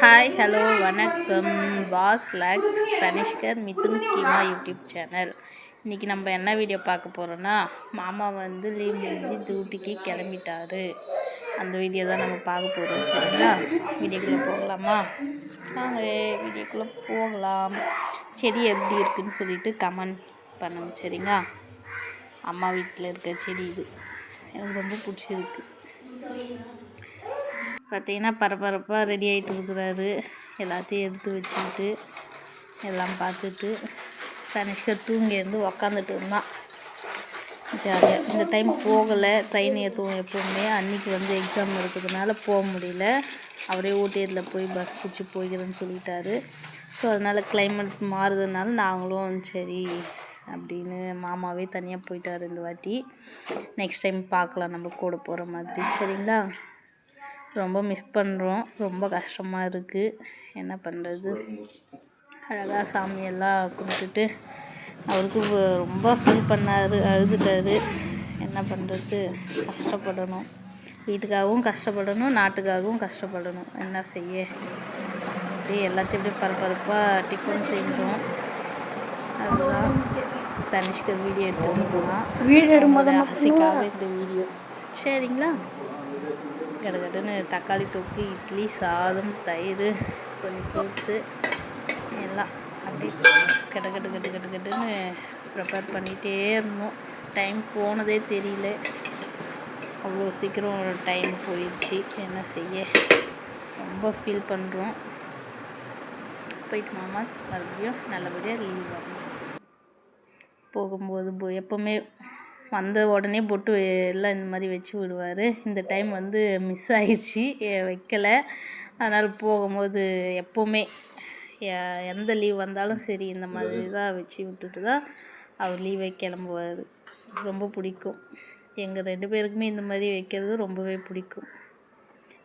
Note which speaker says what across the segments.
Speaker 1: Hi hello வணக்கம். Pass லாக்ஸ் தனிஷ்கர் மிதுன் கீமா யூடியூப் சேனல். இன்றைக்கி நம்ம என்ன வீடியோ பார்க்க போகிறோன்னா மாமா வந்து லீவ் முடிஞ்சு டியூட்டிக்கு கிளம்பிட்டாரு. அந்த வீடியோ தான் நம்ம பார்க்க போகிறோம் சரிங்களா? வீடியோக்குள்ளே போகலாமா? நாங்கள் வீடியோக்குள்ளே போகலாம். செடி எப்படி இருக்குன்னு சொல்லிட்டு கமெண்ட் பண்ணுங்க சரிங்களா? அம்மா வீட்டில் இருக்க செடி இது. எனக்கு ரொம்ப பிடிச்சிருக்கு. பார்த்திங்கன்னா பரபரப்பாக ரெடி ஆகிட்டு இருக்கிறாரு எல்லாத்தையும் எடுத்து வச்சுக்கிட்டு எல்லாம் பார்த்துட்டு தனிஷ்கர் தூங்கி இருந்து உக்காந்துட்டு இருந்தான். ஜாலியாக இந்த டைம் போகலை. ட்ரெயின் ஏற்றுவோம் எப்போவுமே. அன்றைக்கி வந்து எக்ஸாம் இருக்கிறதுனால போக முடியல. அவரே ஊட்டியில் போய் பஸ் பிடிச்சி போய்க்கிறேன்னு சொல்லிட்டாரு. ஸோ அதனால் கிளைமேட் மாறுதுனால நாங்களும் சரி அப்படின்னு மாமாவே தனியாக போயிட்டார் இந்த வாட்டி. நெக்ஸ்ட் டைம் பார்க்கலாம். நம்ம கூட போகிற மாதிரி. சரிங்களா? ரொம்ப மிஸ் பண்ணுறோம் ரொம்ப கஷ்டமாக இருக்குது என்ன பண்ணுறது அழகாக சாமியெல்லாம் கும்பிட்டுட்டு அவருக்கு ரொம்ப ஃபீல் பண்ணார் அழுதுட்டார். என்ன பண்ணுறது கஷ்டப்படணும். வீட்டுக்காகவும் கஷ்டப்படணும் நாட்டுக்காகவும் கஷ்டப்படணும். என்ன செய்ய? அப்படியே எல்லாத்தையும் அப்படியே பரபரப்பாக டிஃபன் செஞ்சோம். அதுதான் தனிஷ்க்கு வீடியோ எடுத்துக்கலாம்
Speaker 2: வீடு எடுக்கும்போது
Speaker 1: ஆசைக்காக இந்த வீடியோ சரிங்களா? கடகடன்னு தக்காளி தொக்கு இட்லி சாதம் தயிர் கொஞ்சம் ஃப்ரூட்ஸு எல்லாம் அப்படியே கட கட்டு கட்டு கட்டு கட்டுன்னு ப்ரிப்பேர் பண்ணிகிட்டே இருந்தோம். டைம் போனதே தெரியல. அவ்வளோ சீக்கிரம் டைம் போயிடுச்சு என்ன செய்ய? ரொம்ப ஃபீல் பண்ணுறோம் போயிட்டு மாமா மறுபடியும் நல்லபடியாக லீவ் வரணும் போகும்போது எப்போவுமே வந்த உடனே பொட்டு எல்லாம் இந்த மாதிரி வச்சு விடுவார். இந்த டைம் வந்து மிஸ் ஆயிடுச்சு வைக்கலை. அதனால் போகும்போது எப்போவுமே எந்த லீவ் வந்தாலும் சரி இந்த மாதிரி தான் வச்சு விட்டுட்டு தான் அவர் லீவை கிளம்புவார். ரொம்ப பிடிக்கும். எங்கள் ரெண்டு பேருக்குமே இந்த மாதிரி வைக்கிறது ரொம்பவே பிடிக்கும்.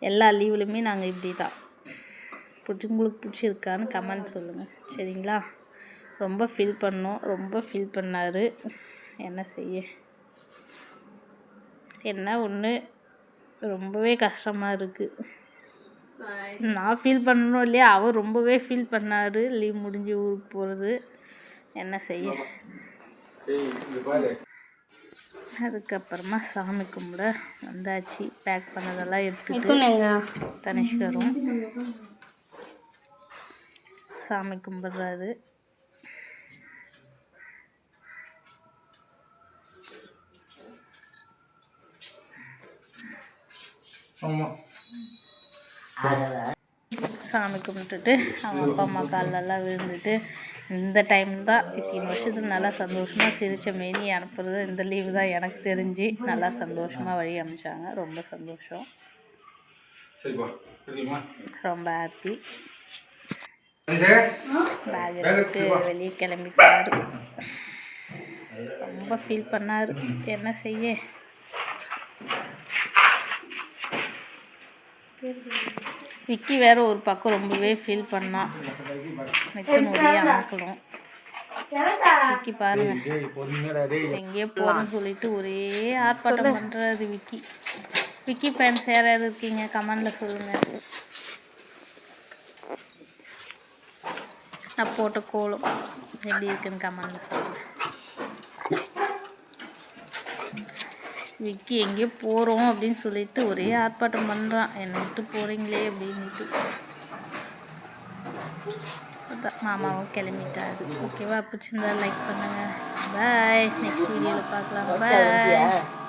Speaker 1: எல்லா லீவ்லையுமே நாங்கள் இப்படி தான். பிடிச்சி உங்களுக்கு பிடிச்சிருக்கான்னு கமெண்ட் சொல்லுங்கள் சரிங்களா? ரொம்ப ஃபீல் பண்ணோம். ரொம்ப ஃபீல் பண்ணார். என்ன செய்ய? என்ன ஒன்று ரொம்பவே கஷ்டமாக இருக்குது நான் ஃபீல் பண்ணணும் இல்லையா? அவர் ரொம்பவே ஃபீல் பண்ணார். லீவ் முடிஞ்சு ஊருக்கு போகிறது என்ன செய்ய? அதுக்கப்புறமா சாமி கும்பிட வந்தாச்சு. பேக் பண்ணதெல்லாம் எடுத்துட்டு தனிஷ்கரும். சாமி கும்பிட்றாரு.
Speaker 3: ஆமாம்
Speaker 1: சாமி கும்பிட்டுட்டு அவங்க அப்பா அம்மா காலெல்லாம் விழுந்துட்டு இந்த டைம் தான் இத்தனை வருஷத்துக்கு நல்லா சந்தோஷமாக சிரிச்ச மேனி அனுப்புறது இந்த லீவு தான் எனக்கு தெரிஞ்சு நல்லா சந்தோஷமாக வழி அனுப்பிச்சாங்க ரொம்ப சந்தோஷம். ரொம்ப ஹாப்பி பேக் எடுத்துட்டு வெளியே கிளம்பிட்டாரு. ரொம்ப ஃபீல் பண்ணார். என்ன செய்ய? விக்கி வேற ஒரு பக்கம் ரொம்பவே ஃபீல் பண்ணான் மித்தன் ஒரே அமக்கலும் விக்கி பாருங்க. எங்கேயோ போகிறேன்னு சொல்லிட்டு ஒரே ஆர்ப்பாட்டம் பண்ணுறாரு விக்கி. விக்கி ஃபேன்ஸ் யாராவது இருக்கீங்க? கமெண்டில் சொல்லுங்கள் நான் போட்ட கோலம் எப்படி இருக்குன்னு கமெண்டில் சொல்லுங்கள் விக்கி எங்கேயோ போகிறோம் அப்படின்னு சொல்லிட்டு ஒரே ஆர்ப்பாட்டம் பண்ணுறான் என்னை விட்டு போகிறீங்களே அப்படின்ட்டு அதான் மாமாவும் கிளம்பிட்டாரு. ஓகேவா பிடிச்சிருந்தா லைக் பண்ணுங்கள் பாய் நெக்ஸ்ட் வீடியோவில் பார்க்கலாம். பாய்